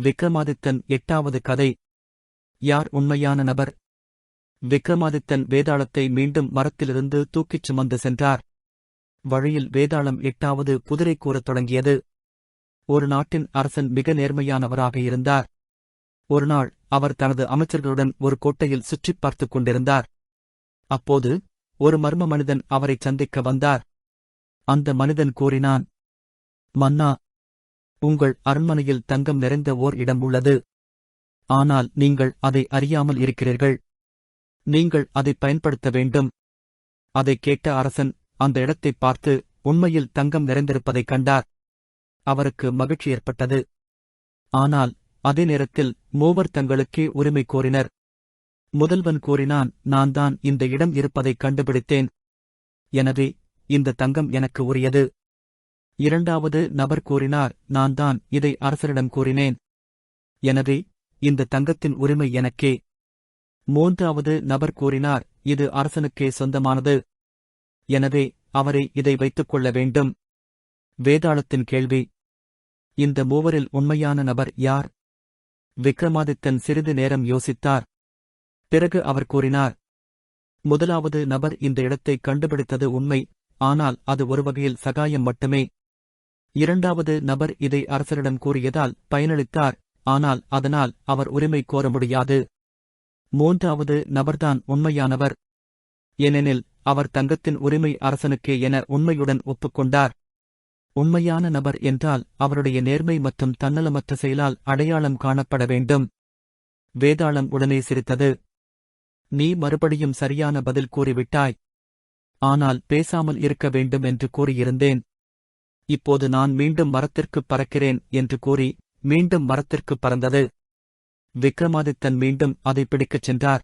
விக்ரமாதித்தன் எட்டாவது கதை. யார் உண்மையான நபர்? விக்ரமாதித்தன் வேதாளத்தை மீண்டும் மரத்திலிருந்து தூக்கிச் சுமந்து சென்றார். வழியில் வேதாளம் எட்டாவது குதிரை கூறத் தொடங்கியது. ஒரு நாட்டின் அரசன் மிக நேர்மையானவராக இருந்தார். ஒருநாள் அவர் தனது அமைச்சர்களுடன் ஒரு கோட்டையில் சுற்றிப் பார்த்துக் கொண்டிருந்தார். அப்போது ஒரு மர்ம மனிதன் அவரைச் சந்திக்க வந்தார். அந்த மனிதன் கூறினான் மன்னா உங்கள் அரண்மனையில் தங்கம் நிறைந்த ஓர் இடம் உள்ளது. ஆனால் நீங்கள் அதை அறியாமல் இருக்கிறீர்கள். நீங்கள் அதை பயன்படுத்த வேண்டும். அதைக் கேட்ட அரசன் அந்த இடத்தைப் பார்த்து உண்மையில் தங்கம் நிறைந்திருப்பதைக் கண்டார். அவருக்கு மகிழ்ச்சி ஏற்பட்டது. ஆனால் அதே நேரத்தில் மூவர் தங்களுக்கே உரிமை கோரினர். முதல்வன் கூறினான் நான் தான் இந்த இடம் இருப்பதைக் கண்டுபிடித்தேன். எனவே இந்த தங்கம் எனக்கு உரியது. இரண்டாவது நபர் கூறினார் நான் தான் இதை அரசரிடம் கூறினேன். எனவே இந்த தங்கத்தின் உரிமை எனக்கே. மூன்றாவது நபர் கூறினார் இது அரசனுக்கே சொந்தமானது. எனவே அவரை இதை வைத்துக் கொள்ள வேண்டும். வேதாளத்தின் கேள்வி. இந்த மூவரில் உண்மையான நபர் யார்? விக்ரமாதித்தன் சிறிது நேரம் யோசித்தார். பிறகு அவர் கூறினார் முதலாவது நபர் இந்த இடத்தை கண்டுபிடித்தது உண்மை ஆனால் அது ஒரு வகையில் சகாயம் மட்டுமே. இரண்டாவது நபர் இதை அரசரிடம் கூறியதால் பயனளித்தார். ஆனால் அதனால் அவர் உரிமை கோர முடியாது. மூன்றாவது நபர்தான் உண்மையானவர். ஏனெனில் அவர் தங்கத்தின் உரிமை அரசனுக்கே என உண்மையுடன் ஒப்புக்கொண்டார். உண்மையான நபர் என்றால் அவருடைய நேர்மை மற்றும் தன்னலமற்ற செயலால் அடையாளம் காணப்பட வேண்டும். வேதாளம் உடனே சிரித்தது. நீ மறுபடியும் சரியான பதில் கூறிவிட்டாய். ஆனால் பேசாமல் இருக்க வேண்டும் என்று கூறியிருந்தேன். இப்போது நான் மீண்டும் மரத்திற்குப் பறக்கிறேன் என்று கூறி மீண்டும் மரத்திற்குப் பறந்தது. விக்ரமாதித்தன் மீண்டும் அதை பிடிக்கச் சென்றார்.